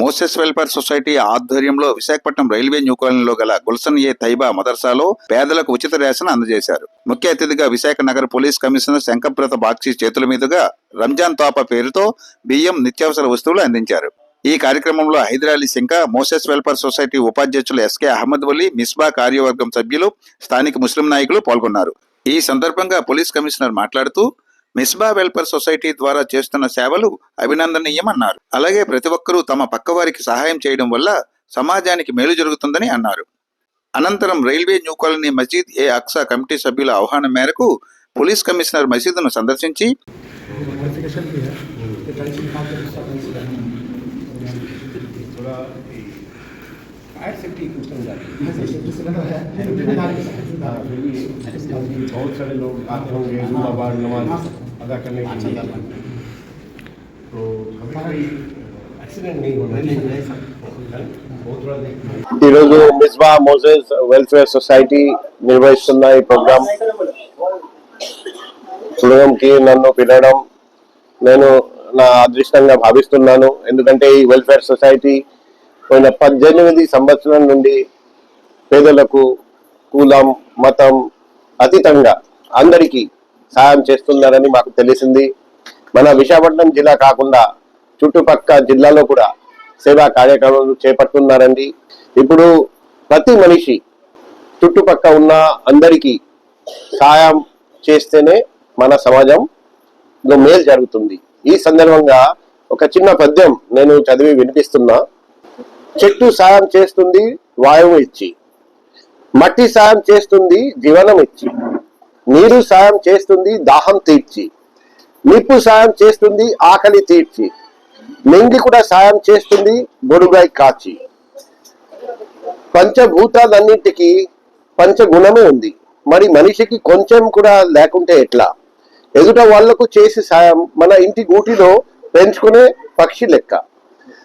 Moses welfare society ఆధ్వర్యంలో Visakhapatnam railway new కాలనీలో గల గుల్సన్ ఏ తైబా మదర్సాలో పేదలకు ఉచిత రేషన్ అందజేశారు. ముఖ్య అతిథిగా విశాఖ నగర పోలీస్ కమిషనర్ శంకర్ప్రత బాక్షి చేతుల మీదుగా రంజాన్ తోప పేరుతో బియ్యం నిత్యావసర వస్తువులు అందించారు. ఈ కార్యక్రమంలో హైదరాలీ శంక మోసెస్ వెల్ఫేర్ సొసైటీ ఉపాధ్యక్షులు ఎస్కే అహ్మద్ వలీ మిస్బా కార్యవర్గం సభ్యులు స్థానిక ముస్లిం నాయకులు పాల్గొన్నారు. ఈ సందర్భంగా పోలీస్ కమిషనర్ మాట్లాడుతూ మిస్బా వెల్ఫేర్ సొసైటీ ద్వారా చేస్తున్న సేవలు అభినందనీయమన్నారు. అలాగే ప్రతి ఒక్కరూ తమ పక్కవారికి సహాయం చేయడం వల్ల సమాజానికి మేలు జరుగుతుందని అన్నారు. అనంతరం రైల్వే న్యూ కాలనీ మసీద్ ఏ అక్సా కమిటీ సభ్యుల ఆహ్వానం మేరకు పోలీస్ కమిషనర్ మసీదును సందర్శించి नोटिफिकेशन भी है कि कल से काम करें कल से थोड़ा फायर सेफ्टी इक्विपमेंट जाती है हाँ फिर भी बहुत सारे लोग आते होंगे जुम्माबार नमाज अदा करने के लिए तो कभी कोई एक्सीडेंट नहीं होना चाहिए बहुत थोड़ा देख ఈరోజు మిస్బా మోజెస్ వెల్ఫేర్ సొసైటీ నిర్వహిస్తున్న ఈ ప్రోగ్రామ్ ప్రోగ్రామ్కి నన్ను పిలవడం నేను నా అదృష్టంగా భావిస్తున్నాను ఎందుకంటే ఈ వెల్ఫేర్ సొసైటీ పోయిన పద్దెనిమిది సంవత్సరం నుండి పేదలకు కులం మతం అతీతంగా అందరికీ సహాయం చేస్తున్నారని మాకు తెలిసింది. మన విశాఖపట్నం జిల్లా కాకుండా చుట్టుపక్క జిల్లాలో కూడా సేవా కార్యక్రమాలు చేపడుతున్నారండి. ఇప్పుడు ప్రతి మనిషి చుట్టుపక్క ఉన్న అందరికీ సహాయం చేస్తేనే మన సమాజంలో మేలు జరుగుతుంది. ఈ సందర్భంగా ఒక చిన్న పద్యం నేను చదివి వినిపిస్తున్నా. చెట్టు సాయం చేస్తుంది వాయువు ఇచ్చి మట్టి సాయం చేస్తుంది జీవనం ఇచ్చి నీరు సాయం చేస్తుంది దాహం తీర్చి నిప్పు సాయం చేస్తుంది ఆకలి తీర్చి నింగి కూడా సాయం చేస్తుంది గొడుగై కాచి. పంచభూతాలన్నింటికి పంచగుణమే ఉంది. మరి మనిషికి కొంచెం కూడా లేకుంటే ఎట్లా? ఎదుట వాళ్ళకు చేసి సాయం మన ఇంటి గూటిలో పెంచుకునే పక్షి లెక్క.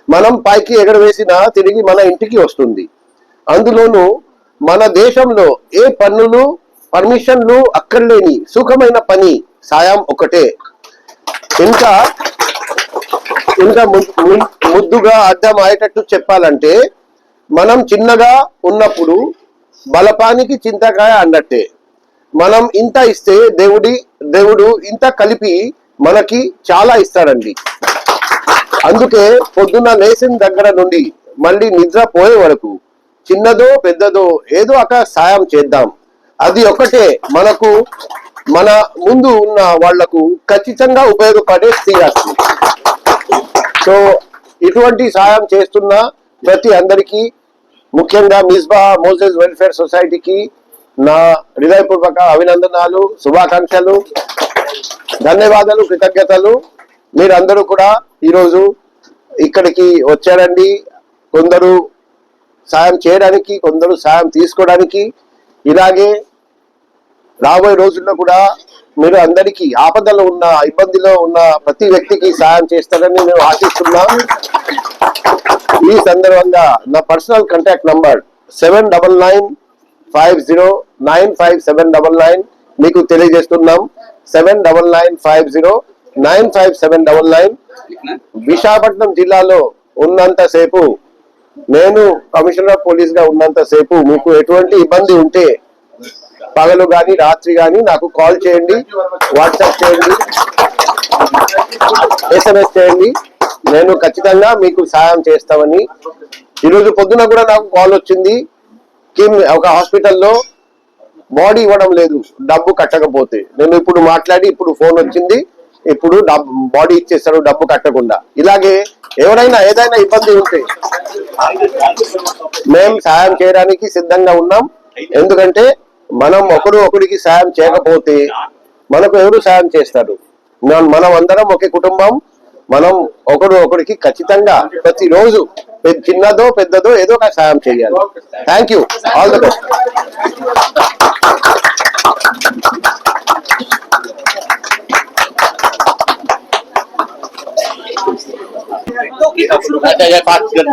మనం పైకి ఎగరవేసినా తిరిగి మన ఇంటికి వస్తుంది. అందులోనూ మన దేశంలో ఏ పన్నులు పర్మిషన్లు అక్కర్లేని సుఖమైన పని సాయం ఒకటే. ఇంకా ఇంకా ముద్దుగా అర్థం అయ్యేటట్టు చెప్పాలంటే మనం చిన్నగా ఉన్నప్పుడు బలపానికి చింతకాయ అన్నట్టే మనం ఇంత ఇస్తే దేవుడి దేవుడు ఇంత కలిపి మనకి చాలా ఇస్తాడండి. అందుకే పొద్దున్న లేచిన దగ్గర నుండి మళ్ళీ నిద్ర పోయే వరకు చిన్నదో పెద్దదో ఏదో ఒక సాయం చేద్దాం. అది ఒకటే మనకు మన ముందు ఉన్న వాళ్ళకు ఖచ్చితంగా ఉపయోగపడే శ్రీరాశి సో ఇటువంటి సాయం చేస్తున్న ప్రతి అందరికీ ముఖ్యంగా మిస్బా మోసెస్ వెల్ఫేర్ సొసైటీకి నా హృదయపూర్వక అభినందనాలు శుభాకాంక్షలు ధన్యవాదాలు కృతజ్ఞతలు. మీరందరూ కూడా ఈరోజు ఇక్కడికి వచ్చారండి. కొందరు సాయం చేయడానికి కొందరు సాయం తీసుకోవడానికి. ఇలాగే రాబోయే రోజుల్లో కూడా మీరు అందరికీ ఆపదలో ఉన్న ఇబ్బందిలో ఉన్న ప్రతి వ్యక్తికి సాయం చేస్తారని మేము ఆశిస్తున్నాం. ఈ సందర్భంగా నా personal contact number seven double nine five zero nine five seven double nine మీకు తెలియజేస్తున్నాం. Seven double nine five zero nine five seven double nine Visakhapatnam జిల్లాలో ఉన్నంతసేపు నేను కమిషనర్ ఆఫ్ పోలీస్గా ఉన్నంతసేపు మీకు ఎటువంటి ఇబ్బంది ఉంటే పగలు గాని రాత్రి గాని నాకు కాల్ చేయండి వాట్సాప్ చేయండి ఎస్ఎంఎస్ చేయండి. నేను ఖచ్చితంగా మీకు సహాయం చేస్తామని. ఈరోజు పొద్దున కూడా నాకు కాల్ వచ్చింది. కిమ్ ఒక హాస్పిటల్లో బాడీ ఇవ్వడం లేదు డబ్బు కట్టకపోతే. నేను ఇప్పుడు మాట్లాడి ఇప్పుడు ఫోన్ వచ్చింది. ఇప్పుడు డబ్బు బాడీ ఇచ్చేస్తారు డబ్బు కట్టకుండా. ఇలాగే ఎవరైనా ఏదైనా ఇబ్బంది ఉంటే మేము సాయం చేయడానికి సిద్ధంగా ఉన్నాం. ఎందుకంటే మనం ఒకరు ఒకరికి సాయం చేయకపోతే మనకు ఎవరు సాయం చేస్తారు? మనం అందరం ఒకే కుటుంబం. మనం ఒకరు ఒకరికి ఖచ్చితంగా ప్రతిరోజు చిన్నదో పెద్దదో ఏదో ఒక సాయం చేయాలి. Thank you all the best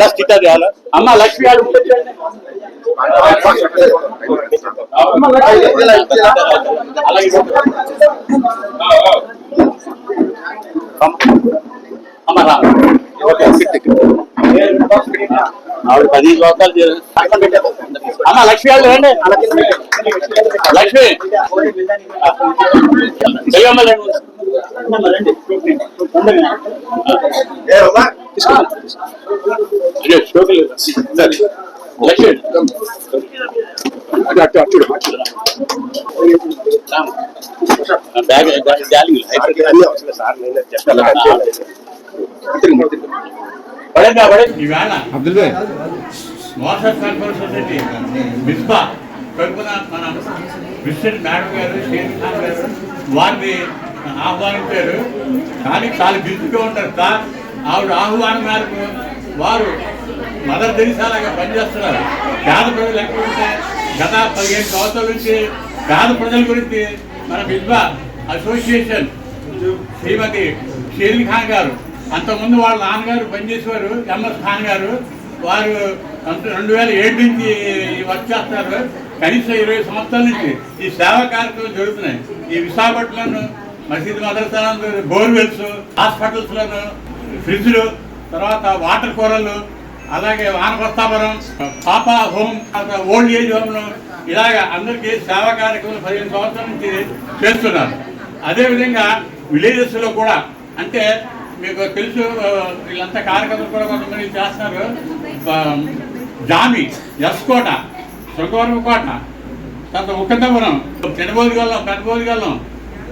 दस లక్ష్మి గారు అమ్మ లక్ష్మి అమ్మ ఆవిడ పది శ్లోకాలు అమ్మ లక్ష్మి వాళ్ళు రండి. లక్ష్మి. చెయ్యమ్మ రండి. బ్యాగ్ అబ్దుల్ భాయ్ మోసర్ సొసైటీ మిస్బా తరపున మన మేడం గారు షేర్ ఖాన్ గారు వారిని ఆహ్వానించారు కానీ చాలా బిజీగా ఉంటారు సార్ ఆవిడ ఆహ్వానం మేరకు వారు మదర్ తెరిసాలాగా పనిచేస్తున్నారు. పేద ప్రజలు ఎక్కడ ఉంటే గత పదిహేను సంవత్సరాల నుంచి పేద ప్రజల గురించి మన మిస్బా అసోసియేషన్ శ్రీమతి షేరిన్ ఖాన్ గారు అంతకుముందు వాళ్ళ నాన్నగారు పనిచేసేవారు ఎంఎస్ ఖాన్ గారు. వారు రెండు వేల ఏడు నుంచి వర్క్ చేస్తారు కనీసం ఇరవై సంవత్సరాల నుంచి ఈ సేవా కార్యక్రమం జరుగుతున్నాయి. ఈ విశాఖపట్నంలోను మసీద్ మదర్సాలను బోర్వెల్స్ హాస్పిటల్స్లను ఫ్రిడ్జ్లు తర్వాత వాటర్ కూరలు అలాగే వానప్రస్థాపురం పాప హోమ్ ఓల్డ్ ఏజ్ హోమ్ ఇలాగ అందరికీ సేవా కార్యక్రమం పదిహేను సంవత్సరాల నుంచి చేస్తున్నారు. అదేవిధంగా విలేజెస్లో కూడా అంటే మీకు తెలుసు వీళ్ళంతా కార్యకర్తలు కూడా కొంతమంది చేస్తున్నారు. జామి ఎస్కోట శృంగవరం కోట తర్వాత ఉక్కంతపురం చిన్నబోదిగల్లం పెద్దబోదిగల్లం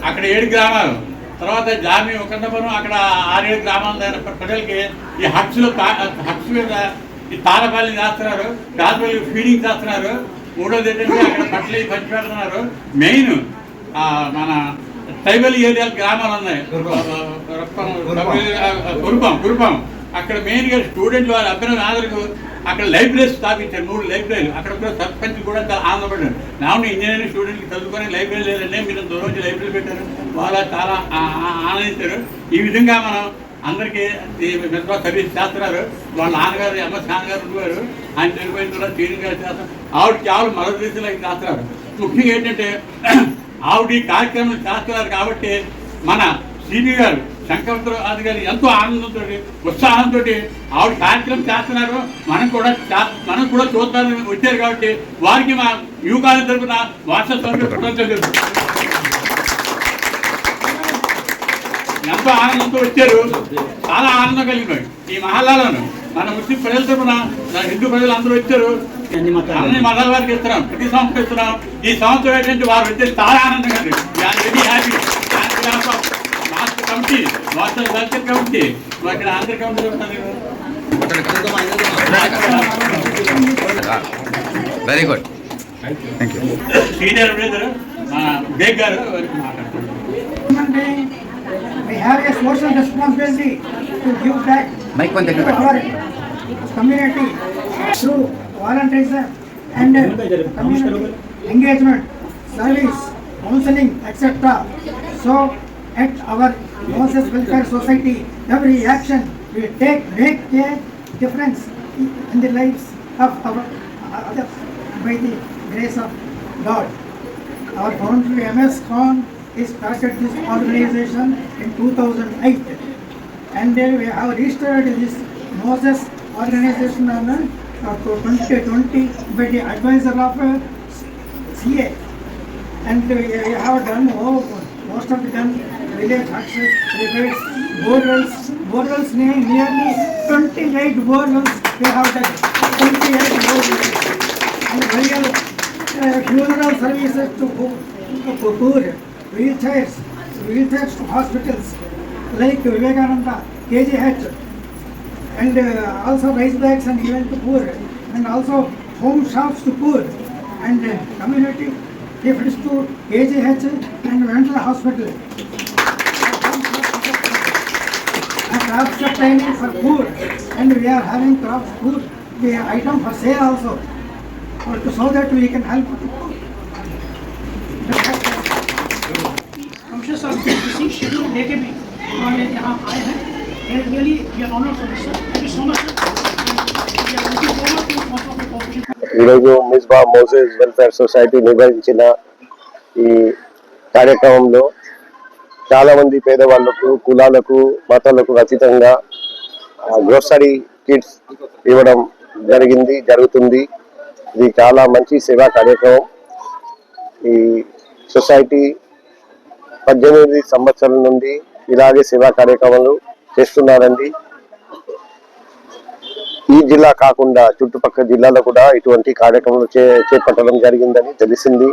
అక్కడ ఏడు గ్రామాలు. తర్వాత జామి ఉక్కందపురం అక్కడ ఆరేడు గ్రామాల దగ్గర ప్రజలకి ఈ హట్స్లో హట్స్ మీద ఈ తారపల్లి చేస్తున్నారు. తారపల్లి ఫీడింగ్ చేస్తున్నారు. మూడోది ఏంటంటే అక్కడ బట్టలు పంచి పెడుతున్నారు మెయిన్ ఆ, మన ట్రైబల్ ఏరియాల గ్రామాలు ఉన్నాయి. కురుపం కురుపం అక్కడ మెయిన్గా స్టూడెంట్లు వారి అభ్యర్థుల ఆదరకు అక్కడ లైబ్రరీ స్థాపించారు మూడు లైబ్రరీలు. అక్కడ కూడా సర్పంచ్ కూడా చాలా ఆనందపడ్డారు నామని ఇంజనీరింగ్ స్టూడెంట్కి చదువుకొని లైబ్రరీ లేదంటే మీరు దూరం లైబ్రరీ పెట్టారు. వాళ్ళు చాలా ఆనందించారు. ఈ విధంగా మనం అందరికీ ఈ మెట్రో సర్వీస్ చేస్తున్నారు. వాళ్ళ నాన్నగారు ఎంఎస్ నాన్నగారు ఉండేవారు ఆయన చనిపోయిన తర్వాత సీనియర్ చేస్తారు. ఆవిడ కేవలం మరో దేశంలో చేస్తున్నారు. ముఖ్యంగా ఏంటంటే ఆవిడ ఈ కార్యక్రమం చేస్తున్నారు కాబట్టి మన సిబి గారు శంకరరావు గారు ఎంతో ఆనందంతో ఉత్సాహంతో ఆవిడ కార్యక్రమం చేస్తున్నారు. మనం కూడా మనం కూడా చూద్దామని వచ్చారు కాబట్టి వారికి మా యువకాల తరపున వాట్సాప్ ఎంతో ఆనందంతో వచ్చారు. చాలా ఆనందం కలిగినాయి ఈ మహల్లాలను. మన ముస్లిం ప్రజల తరపున హిందూ ప్రజలు అందరూ వచ్చారు. అన్ని మతాల వారికి. ఇస్తున్నాం. ప్రతి సంవత్సరం ఇస్తున్నాం. ఈ సంవత్సరం ఏంటంటే వారు వచ్చే చాలా ఆనందంగా happy committee master culture committee మా ఇక్కడ Andhra committee very good thank you senior brother మన Baig garu we have a social responsibility to give back mike కొంచెం to దగ్గర our community through volunteerism and community engagement, service, counseling, etc. So, at our Moses Welfare Society, every action we take make a difference in the lives of our others by the grace of God. Our founder MS Khan he started this organization in 2008 and uh, we have registered this Moses organization on uh, 2020 by the advisor of uh, CA and uh, we have done most of the done village repairs, borewells, borewells ne- nearly 28 borewells we have done 28 borewells and burial uh, funeral services to to poor, wheelchairs, wheelchairs to hospitals like Vivekananda, KGH, and uh, also rice bags and even to poor, and also home shops to poor, and uh, community gifts to KGH and mental hospital. And crops training for poor, and we are having crops food, the item for sale also, or to so that we can help the poor. conscious of the disease schedule लेके भी हमारे यहाँ आए हैं and really we are honored for this sir thank you so much sir we are looking forward to most of the cooperation ఈరోజు Misbah Moses welfare society నిర్వహించిన ఈ కార్యక్రమంలో చాలామంది పేదవాళ్ళకు కులాలకు మతాలకు అతీతంగా గ్రోసరీ కిట్స్ ఇవ్వడం జరిగింది జరుగుతుంది. ఇది చాలా మంచి సేవా కార్యక్రమం. ఈ సొసైటీ పద్దెనిమిది సంవత్సరాల నుండి ఇలాగే సేవా కార్యక్రమాలు చేస్తున్నారండి. ఈ జిల్లా కాకుండా చుట్టుపక్కల జిల్లాలో కూడా ఇటువంటి కార్యక్రమాలు చే చేపట్టడం జరిగిందని తెలిసింది.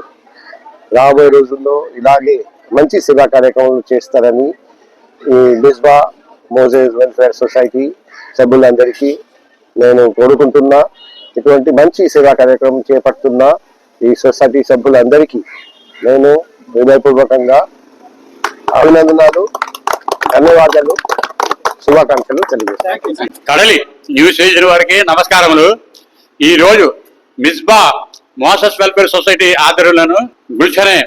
రాబోయే రోజుల్లో ఇలాగే మంచి సేవా కార్యక్రమాలు చేస్తారని ఈ బిస్బా మోజెస్ వెల్ఫేర్ సొసైటీ సభ్యులందరికీ నేను కోరుకుంటున్నా. ఇటువంటి మంచి సేవా కార్యక్రమం చేపడుతున్న ఈ సొసైటీ సభ్యులందరికీ నేను హృదయపూర్వకంగా అభినందనాలు ధన్యవాదాలు శుభాకాంక్షలు తెలియజేస్తాను. కడలి న్యూస్ ఏజర్ వారికి నమస్కారములు. ఈరోజు మిస్బా మోసస్ వెల్ఫేర్ సొసైటీ ఆధ్వర్యంలోను గుల్షనే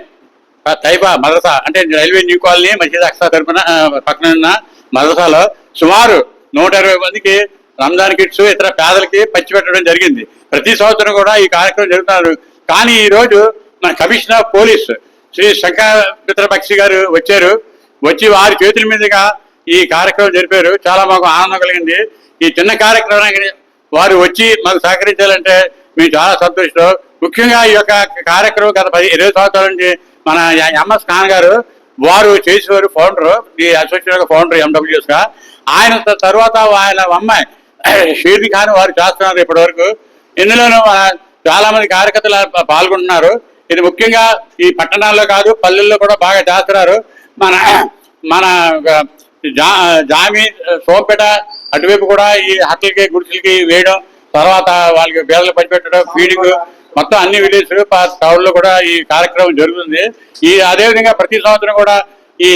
తైబా మదరసా అంటే రైల్వే న్యూ కాలనీ మసీద్ అక్సా తరపున పక్కన ఉన్న మదరసాలో సుమారు నూట ఇరవై మందికి రంజాన్ కిట్స్ ఇతర పేదలకి పంచిపెట్టడం జరిగింది. ప్రతి సంవత్సరం కూడా ఈ కార్యక్రమం జరుగుతున్నారు. కానీ ఈ రోజు మన కమిషనర్ పోలీస్ శ్రీ శంకర్ మిత్రపక్షి గారు వచ్చారు. వచ్చి వారి చేతుల మీదుగా ఈ కార్యక్రమం జరిపారు. చాలా మాకు ఆనందం కలిగింది. ఈ చిన్న కార్యక్రమానికి వారు వచ్చి మాకు సహకరించాలంటే మేము చాలా సంతోషం ముఖ్యంగా ఈ యొక్క కార్యక్రమం గత పది ఇరవై సంవత్సరాల నుంచి మన ఎంఎస్ ఖాన్ గారు వారు చేసేవారు ఫౌండర్ ఈ అసోసియేషన్ ఫౌండర్ ఎండబ్ల్యూఎస్గా. ఆయన తర్వాత ఆయన అమ్మాయి షీర్ది ఖాన్ వారు చేస్తున్నారు ఇప్పటి వరకు ఇందులోనూ చాలా మంది కార్యకర్తలు పాల్గొంటున్నారు. ఇది ముఖ్యంగా ఈ పట్టణాల్లో కాదు పల్లెల్లో కూడా బాగా చేస్తున్నారు. మన మన జా జామి సోంపేట అటువైపు కూడా ఈ హట్లకి గుడిసెలకి వేయడం తర్వాత వాళ్ళకి బేదలు పంచిపెట్టడం ఫీడింగ్ మొత్తం అన్ని విలేజ్ టౌన్లో కూడా ఈ కార్యక్రమం జరుగుతుంది. ఈ అదేవిధంగా ప్రతి సంవత్సరం కూడా ఈ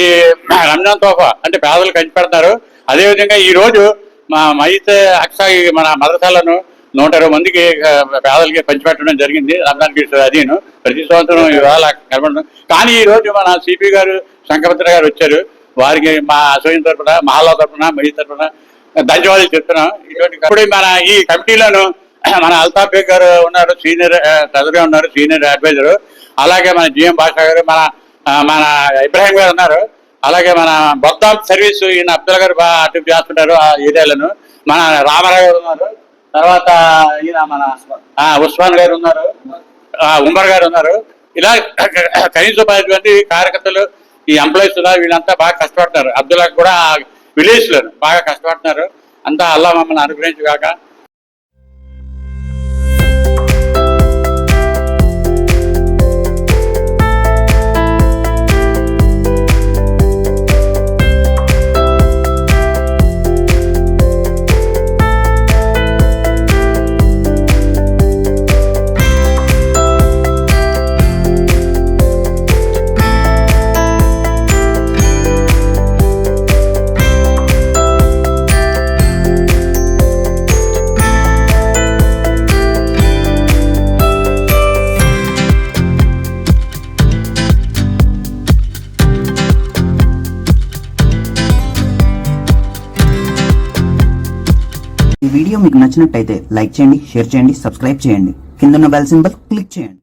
రంజాన్ తోఫా అంటే పేదలు కంచి పెడతారు అదేవిధంగా ఈ రోజు మా మైతే అక్సా మన మదరసాలను నూట ఇరవై మందికి పేదలకి పంచిపెట్టడం జరిగింది. రంజాన్ కిట్స్ అదీను. ప్రతి సంవత్సరం ఇవాళ కనబడడం కానీ ఈ రోజు మన సిపి గారు శంకరభద్ర గారు వచ్చారు. వారికి మా అసోయం తరఫున మహాలా తరఫున మహి తరఫున ధన్యవాదాలు చెప్తున్నాం. ఇటువంటి ఇప్పుడు మన ఈ కమిటీలోను మన అల్తాఫ్ గారు ఉన్నారు సీనియర్ ట్రెజరీ ఉన్నారు సీనియర్ అడ్వైజర్. అలాగే మన జిఎం భాషా గారు మన మన ఇబ్రాహిం గారు ఉన్నారు. అలాగే మన బొత్తాం సర్వీస్ ఈయన అబ్దుల్ గారు బాగా అటు చేస్తుంటారు ఆ ఏరియాలను. మన రామారావు గారు ఉన్నారు. తర్వాత ఈయన మన ఆ, ఉస్మాన్ గారు ఉన్నారు. ఉమర్ గారు ఉన్నారు. ఇలా కనీస కార్యకర్తలు ఈ ఎంప్లాయీస్ ఉన్నారు. వీళ్ళంతా బాగా కష్టపడుతున్నారు. అబ్దుల్లా కూడా విలేజ్లో బాగా కష్టపడుతున్నారు. అంతా అల్లా మమ్మల్ని అనుగ్రహించుగాక నచ్చినట్టయితే లైక్ చేయండి షేర్ చేయండి సబ్స్క్రైబ్ చేయండి. కిందన్న బెల్ సింబల్ క్లిక్ చేయండి.